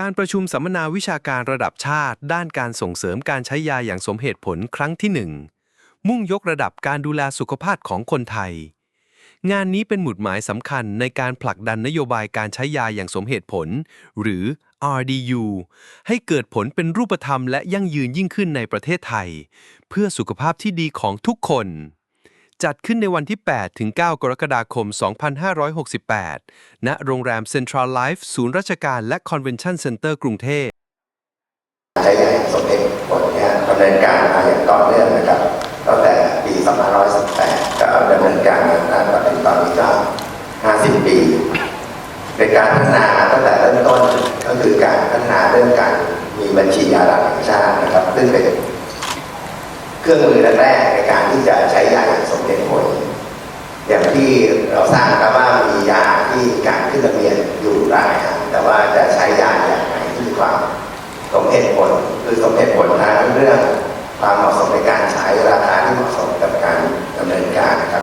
การประชุมสัมมนาวิชาการระดับชาติ ด้านการส่งเสริมการใช้ยาอย่างสมเหตุผลครั้งที่ 1 มุ่งยกระดับการดูแลสุขภาพของคนไทย งานนี้เป็นหมุดหมายสำคัญในการผลักดันนโยบายการใช้ยาอย่างสมเหตุผล หรือ RDU ให้เกิดผลเป็นรูปธรรมและยั่งยืนยิ่งขึ้นในประเทศไทย เพื่อสุขภาพที่ดีของทุกคน จัดขึ้นในวันที่ 8 ถึง 9 กรกฎาคม 2568 ณ โรงแรม Central Life ศูนย์ราชการและ Convention Center กรุงเทพใช้อย่างสมเหตุผลเนี่ยดำเนินการมาอย่างต่อเนื่องนะครับตั้งแต่ปี 2518 ก็ดำเนินการมาตั้งแต่ตอนนี้ก็50 ปีเป็นการพัฒนาตั้งแต่เริ่มต้นก็คือการพัฒนาเรื่องการมีบัญชียาหลักแห่งชาตินะครับซึ่งเป็นเครื่องมือแรกในการที่จะใช้ยาอย่างสมเหตุผล อย่างที่ เราทราบครับว่ามียาที่การขึ้นทะเบียนอยู่หลายอันแต่ว่าจะใช้ยาอย่างไรที่ความสมเหตุผลคือสมเหตุผลทางเรื่องความเหมาะสมในการใช้ราคาที่เหมาะสม